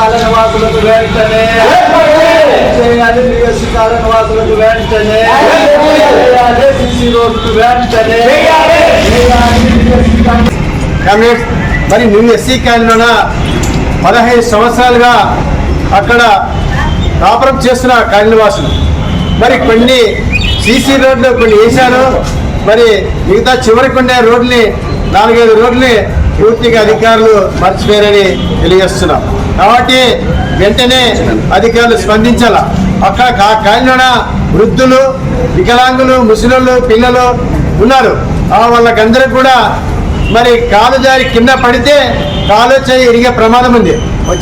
Colony వాసులకు వెంటనే. చేయాలి డిఎస్సి కాలనీ వెంటనే. చేయాలి సిసి రోడ్లు వెంటనే. కామ్రేడ్స్ మరి నిన్న ఎస్సీ కాలనీలోన పదహైదు సంవత్సరాలుగా అక్కడ కాపురం చేస్తున్న కాలనీవాసులు. మరి కొన్ని సీసీ రోడ్లు కొన్ని వేశారు. మరి మిగతా చివరికి ఉండే రోడ్ని నాలుగైదు రోడ్లని పూర్తిగా అధికారులు మర్చిపోయారని తెలియజేస్తున్నాం. కాబట్టి వెంటనే అధికారులు స్పందించాల. అక్కడ కా- వృద్ధులు వికలాంగులు ముసలోళ్ళు పిల్లలు ఉన్నారు. ఆ కూడా మరి కాలు జారి కింద పడితే కాలు చేయి ఇరిగే ప్రమాదం ఉంది.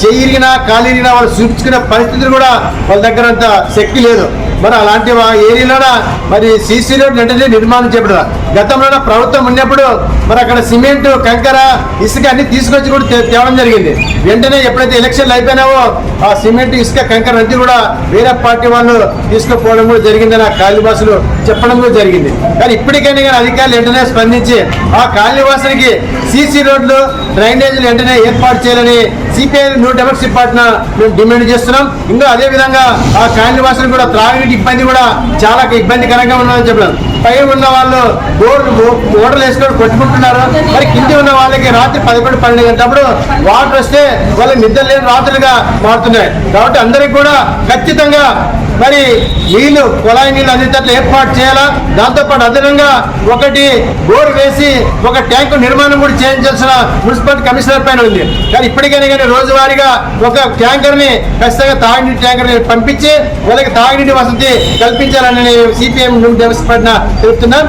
చెయ్యి ఇరిగినా కాలు ఇరిగినా వాళ్ళు చూపించుకునే పరిస్థితులు కూడా వాళ్ళ దగ్గర అంత శక్తి లేదు. మరి అలాంటి ఏరియాలో మరి సీసీ రోడ్ వెంటనే నిర్మాణం చేపడాలి గతంలో ప్రభుత్వం ఉన్నప్పుడు మరి అక్కడ సిమెంట్ కంకర ఇసుక అన్ని తీసుకొచ్చి కూడా తేవడం జరిగింది. వెంటనే ఎప్పుడైతే ఎలక్షన్లు అయిపోయినావో ఆ సిమెంట్ ఇసుక కంకర అన్ని కూడా వేరే పార్టీ వాళ్ళు తీసుకుపోవడం కూడా జరిగిందని ఆ కాళీవాసులు చెప్పడం కూడా జరిగింది. కానీ ఇప్పటికైనా కానీ అధికారులు వెంటనే స్పందించి ఆ కాళీవాసులకి సీసీ రోడ్లు డ్రైనేజీలు వెంటనే ఏర్పాటు చేయాలని సిపిఐ న్యూ డెమోక్రసీ పార్టీ మేము డిమాండ్ చేస్తున్నాం. ఇంకా అదే విధంగా ఆ కాళీవాసులు కూడా త్రాగునీటి ఇబ్బంది కూడా చాలా ఇబ్బందికరంగా ఉన్నదని చెప్పడం. పై ఉన్న వాళ్ళు బోర్డు ఓటర్లు వేసుకొని కొట్టుకుంటున్నారు. మరి కింది ఉన్న వాళ్ళకి రాత్రి పదకొండు పన్నెండు గంటప్పుడు వాటర్ వస్తే వాళ్ళు నిద్ర లేని రాత్రులుగా మారుతున్నాయి. కాబట్టి అందరికి కూడా ఖచ్చితంగా మరి నీళ్ళు కుళాయి నీళ్ళు అందేటట్లు ఏర్పాటు చేయాలా? దాంతోపాటు అదనంగా ఒకటి బోర్ వేసి ఒక ట్యాంకు నిర్మాణం కూడా చేయించాల్సిన మున్సిపల్ కమిషనర్ పైన ఉంది. కానీ ఇప్పటికైనా కానీ రోజువారీగా ఒక ట్యాంకర్ని ఖచ్చితంగా తాగునీటి ట్యాంకర్ని పంపించి వాళ్ళకి తాగునీటి వసతి కల్పించాలని సిపిఎం న్యూ డెమోక్రసీ పార్టీ తెలుపుతున్నాం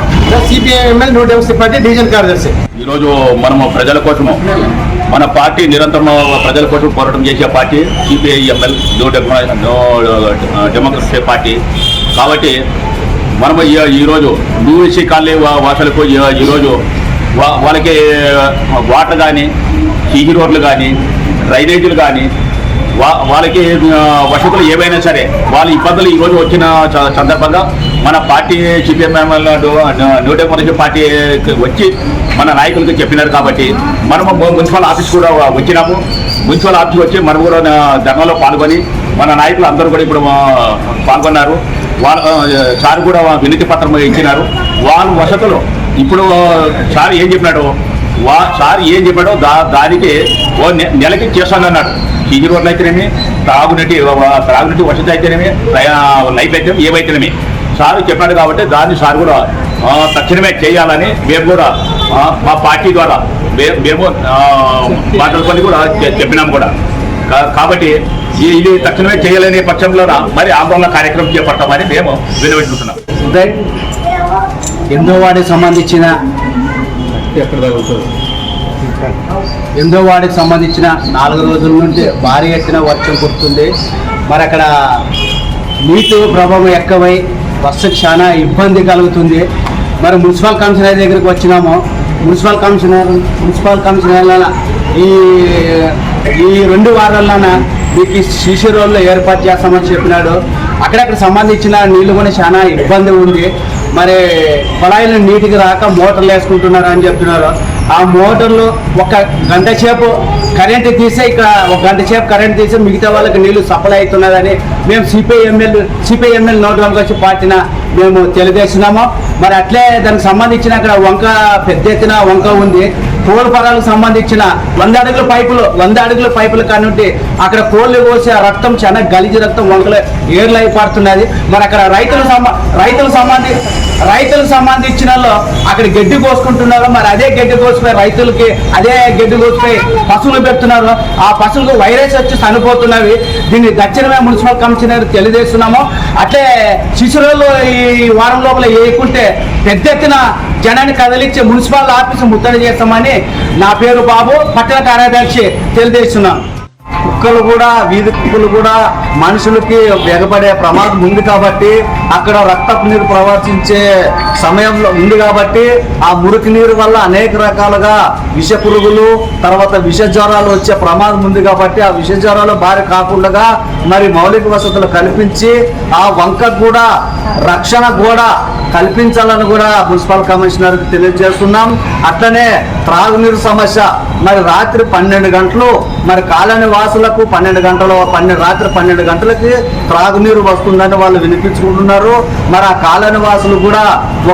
CPM MLA new democracy party division కార్యదర్శి. ఈరోజు మనము ప్రజల కోసము మన పార్టీ నిరంతరం ప్రజల కోసం పోరాటం చేసే party CPIML new demo democracy party కాబట్టి మనము ఈ- ఈరోజు న్యూఎస్సీ కాలనీ వా- వాసులకు ఈ- ఈరోజు వా- వాళ్ళకి uh, వాటర్ కానీ సిహి రోడ్లు కానీ డ్రైనేజీలు కానీ వాళ్ళకి వసతులు ఏవైనా సరే వాళ్ళ ఇబ్బందులు ఈరోజు వచ్చిన సందర్భంగా మన party CPM new democracy party వచ్చి మన నాయకులకు చెప్పినారు కాబట్టి మనము మున్సిపల్ ఆఫీస్ కూడా వచ్చినాము. మున్సిపల్ ఆఫీస్ వచ్చి మనం కూడా ఆ, ధర్నాలో పాల్గొని మన నాయకులు అందరూ కూడా ఇప్పుడు పాల్గొన్నారు. వాళ్ళ సార్ కూడా వినతి పత్రం ఇచ్చినారు. వాళ్ళ వసతులు ఇప్పుడు సార్ ఏం చెప్పినాడు వా సార్ ఏం చెప్పాడో దా దానికి ఓ నెలకి చేస్తానన్నాడు సీజీ రోడ్లు అయితేనేమి తాగునీటి త్రాగునీటి వసతి అయితేనేమి లైఫ్ అయితే ఏవైతేనేమి. సార్ చెప్పాడు కాబట్టి దాన్ని సార్ కూడా ఆ, తక్షణమే చేయాలని మేము కూడా ఆ, మా పార్టీ ద్వారా మేము ఆ, మాట్లాడుకొని కూడా చెప్పినాం కూడా. కాబట్టి ఇది తక్షణమే చేయలేని పక్షంలో మరి ఆందోళన కార్యక్రమం చేపడతామని మేము వినవించుతున్నాం ఉదయ్ ఎనిమిదో వార్డుకి సంబంధించిన ఎనిమిదో వార్డుకి సంబంధించిన నాలుగు రోజుల నుండి భారీ ఎత్తున వర్షం కురుతుంది మరి అక్కడ నీటి ప్రభావం ఎక్కువై వర్షకు చాలా ఇబ్బంది కలుగుతుంది. మరి మున్సిపల్ కమిషనర్ దగ్గరికి వచ్చినాము. మున్సిపల్ కమిషనర్ మున్సిపల్ కమిషనర్ ఈ ఈ రెండు వారాల్లోన మీకు ఈ శిశు రోడ్లు ఏర్పాటు చేస్తామని చెప్పినాడు. అక్కడక్కడ సంబంధించిన నీళ్ళు కూడా చాలా ఇబ్బంది ఉంది. మరి కుళాయిలు నీటికి రాక మోటార్లు వేసుకుంటున్నారు అని చెప్తున్నారు. ఆ మోటార్లు ఒక గంట సేపు కరెంట్ తీసే ఇక్కడ ఒక గంట సేపు కరెంటు తీసే మిగతా వాళ్ళకి నీళ్ళు సప్లై అవుతున్నదని మేము సిపిఐ ఎమ్మెల్యే సిపిఐ ఎమ్మెల్యే నోటు వచ్చి పార్టీన మేము తెలియజేస్తున్నాము. మరి అట్లే దానికి సంబంధించిన అక్కడ వంక పెద్ద ఎత్తున వంక ఉంది. కోళ్ళ పరాలకు సంబంధించిన వంద అడుగుల పైపులు వంద అడుగుల పైపులు కానుంటి అక్కడ కోళ్ళు కోసి ఆ రక్తం చాలా గలిజి రక్తం వంకలు ఏర్లు అయిపడుతున్నది మరి అక్కడ రైతులు సంబ రైతులకు సంబంధించి రైతులకు సంబంధించిన వాళ్ళు అక్కడ గడ్డి కోసుకుంటున్నారు. మరి అదే గడ్డి కోసిపోయి రైతులకి అదే గడ్డి కోసిపోయి పశువులు పెడుతున్నారు. ఆ పశువులకు వైరస్ వచ్చి చనిపోతున్నవి. దీన్ని దక్షిణమే మున్సిపల్ కమిషనర్ తెలియజేస్తున్నాము. అట్లే శిశువులు ఈ వారం లోపల వేయకుంటే పెద్ద ఎత్తున జనాన్ని కదిలించి మున్సిపల్ ఆఫీసు ముట్టడి చేస్తామని నా పేరు బాబు పట్టణ కార్యదర్శి తెలియజేస్తున్నాను. కుక్కలు కూడా వీధి కుక్కలు కూడా మనుషులకి ఎగబడే ప్రమాదం ఉంది కాబట్టి అక్కడ రక్తపు నీరు ప్రవర్తించే సమయంలో ఉంది కాబట్టి ఆ మురికి నీరు వల్ల అనేక రకాలుగా విష పురుగులు తర్వాత విష జ్వరాలు వచ్చే ప్రమాదం ఉంది కాబట్టి ఆ విష జ్వరాలు బారి కాకుండా మరి మౌలిక వసతులు కల్పించి ఆ వంక కూడా రక్షణ కూడా కల్పించాలని కూడా మున్సిపల్ కమిషనర్కి తెలియజేస్తున్నాం. అట్లనే త్రాగునీరు సమస్య మరి రాత్రి పన్నెండు గంటలు మరి కాలనీ వాసులకు పన్నెండు గంటలు పన్నెండు రాత్రి పన్నెండు గంటలకి త్రాగునీరు వస్తుందని వాళ్ళు వినిపించుకుంటున్నారు. మరి ఆ కాలనీ వాసులు కూడా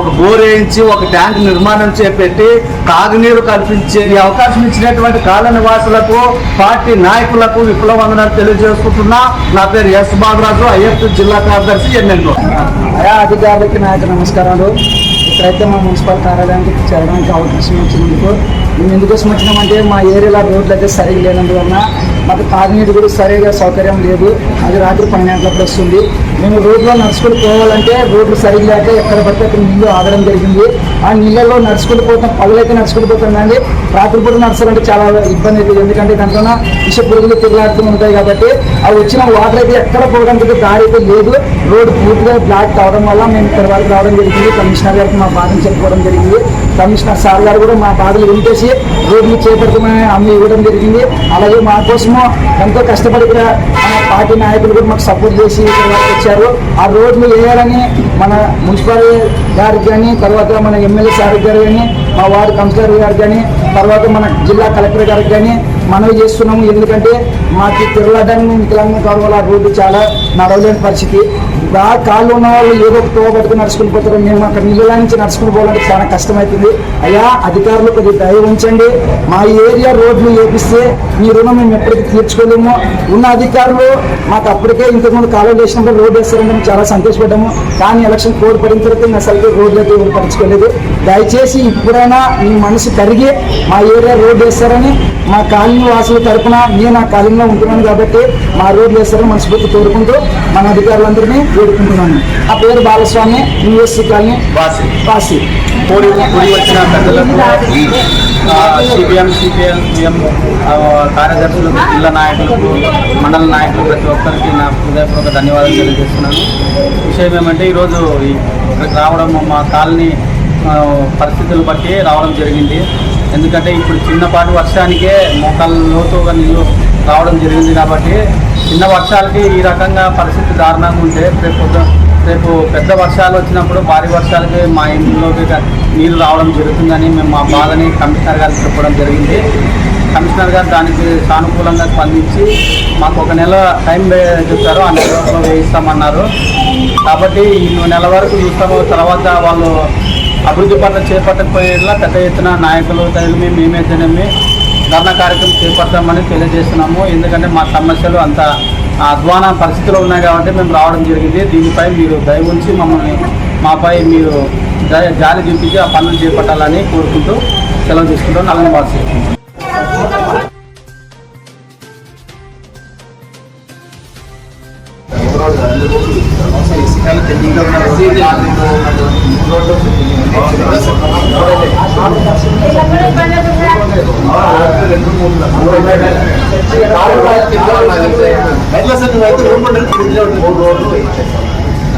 ఒక బోర్ వేయించి ఒక ట్యాంక్ నిర్మాణం చేపెట్టి తాగునీరు కల్పించే అవకాశం ఇచ్చినటువంటి కాలనీ వాసులకు పార్టీ నాయకులకు విప్లవందనాలు తెలియజేసుకుంటున్నా. నా పేరు ఎస్ బాబురాజు ఐఎఫ్ జిల్లా కార్యదర్శి ఎన్నెన్నో అయా అధికారులకి నాయకు నమస్కారాలు. ఇక్కడైతే మా మున్సిపల్ కార్యాలయానికి చేరడానికి అవకాశం వచ్చినందుకు మేము ఎందుకోసం వచ్చినామంటే మా ఏరియాలో రోడ్లు అయితే సరిగా లేనందువలన మాకు తాగునీటి కూడా సరిగా సౌకర్యం లేదు. అది రాత్రి పన్నెండు గంటలకు వస్తుంది. మేము రోడ్లో నడుచుకుని పోవాలంటే రోడ్లు సరిగా లేక ఎక్కడ పడితే అక్కడ నీళ్ళు ఆగడం జరిగింది. ఆ నీళ్ళలో నడుచుకుని పోతాం పగలైతే నడుచుకుంటూ పోతాం కానీ రాత్రిపూట నడచాలంటే చాలా ఇబ్బంది అవుతుంది. ఎందుకంటే దాంట్లో విష పురుగులు తిరగాడుతూ ఉంటాయి కాబట్టి ఆ వచ్చిన వాటర్ అయితే ఎక్కడ పోవడానికి దారి అయితే లేదు. రోడ్ పూర్తిగా బ్లాక్ కావడం వల్ల మేము ఇక్కడ వరకు రావడం జరిగింది. కమిషనర్ గారికి మా బాధను చెప్పుకోవడం జరిగింది. కమిషనర్ సార్ గారు కూడా మా బాధలు వినిపేసి రోడ్లు చేపడతామని హామీ ఇవ్వడం జరిగింది. అలాగే మా కోసము ఎంతో కష్టపడి కూడా మన పార్టీ నాయకులు కూడా మాకు సపోర్ట్ చేసి వచ్చారు. ఆ రోడ్లు వేయాలని మన మున్సిపల్ గారికి కానీ తర్వాత మన ఎమ్మెల్యే సార్ గారు కానీ మా వార్డు కౌన్సిలర్ గారు కానీ తర్వాత మన జిల్లా కలెక్టర్ గారికి కానీ మనవి చేస్తున్నాము. ఎందుకంటే మాకు తిరగడానికి వికలాంగం కావడం వల్ల ఆ రోడ్డు చాలా నడవలేని పరిస్థితి. బాగా కాళ్ళు ఉన్న వాళ్ళు ఏదో ఒక తోవ పట్టుకుని నడుచుకుని పోతారు. మేము అక్కడ నీళ్ళ నుంచి నడుచుకుని పోవాలంటే చాలా కష్టమవుతుంది అయ్యా అధికారులు కొద్దిగా దయ ఉంచండి. మా ఏరియా రోడ్లు వేపిస్తే మీ రుణం మేము ఎప్పటికీ తీర్చుకోలేము. ఉన్న అధికారులు మాకు అప్పటికే ఇంతకుముందు కాలువలు వేసినప్పుడు రోడ్డు వేస్తారని మేము చాలా సంతోషపడ్డాము. కానీ ఎలక్షన్ కోడ్ పడిన తర్వాత ఇంకా అసలు రోడ్లు అయితే ఎవరు దయచేసి ఇప్పుడైనా మీ మనసు కరిగి మా ఏరియా రోడ్డు వేస్తారని మా కాలనీ వాసుల తరపున నేను ఆ కాలనీలో ఉంటున్నాను కాబట్టి మా రోడ్లు వేస్తారని మనస్ఫూర్తి కోరుకుంటూ మన అధికారులందరినీ వేడుకుంటున్నాను. ఆ పేరు బాలస్వామి యూఎస్సీ కాలనీ వాసి. వాసి. కూడి కూడి వచ్చిన పెద్దలకు సిపిఎం సిపిఎం పిఎం కార్యదర్శులకు జిల్లా నాయకులకు మండల నాయకులు ప్రతి ఒక్కరికి నా హృదయపూర్వక ధన్యవాదాలు తెలియజేస్తున్నాను. విషయం ఏమంటే ఈరోజు ఇక్కడికి రావడం మా కాలనీ పరిస్థితులు బట్టి రావడం జరిగింది. ఎందుకంటే ఇప్పుడు చిన్నపాటి వర్షానికే మోకాళ్ళ లోతుగా నీళ్ళు రావడం జరిగింది కాబట్టి చిన్న వర్షాలకి ఈ రకంగా పరిస్థితి దారుణంగా ఉంటే రేపు రేపు పెద్ద వర్షాలు వచ్చినప్పుడు భారీ వర్షాలకి మా ఇంట్లోకి నీళ్ళు రావడం జరుగుతుందని మేము మా బాధని కమిషనర్ గారికి చెప్పడం జరిగింది. కమిషనర్ గారు దానికి సానుకూలంగా స్పందించి మాకు ఒక నెల టైం వే- చెప్పారు. ఆ నెల వేయిస్తామన్నారు. కాబట్టి ఈ నెల వరకు చూస్తాము. తర్వాత వాళ్ళు అభివృద్ధి పనులు చేపట్టకపోయేలా పెద్ద ఎత్తున నాయకులు తగిలి మేమైతేనేమి ధర్నా కార్యక్రమం చేపడతామని తెలియజేస్తున్నాము ఎందుకంటే మా సమస్యలు అంత అధ్వాన పరిస్థితిలో ఉన్నాయి కాబట్టి మేము రావడం జరిగింది దీనిపై మీరు దయ ఉంచి మమ్మల్ని మాపై మీరు దయ జాలి చూపించి ఆ పనులు చేపట్టాలని కోరుకుంటూ సెలవు తీసుకుంటాం నల్లని వాసి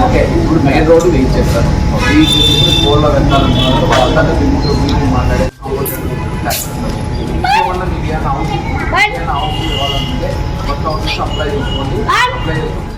ఓకే. ఇప్పుడు మెయిన్ రోడ్డు వెయిట్ చేస్తారు వెయిట్ చేసి ఫోన్లో వెళ్ళాలంటున్నారు వాళ్ళంతా మాట్లాడే ఇంకేమన్నా మీకు ఏమైనా అవసరం ఏమైనా అవసరం ఇవ్వాలంటే కొత్త అవసరం అప్లై చేసుకోండి అప్లై చేసుకోండి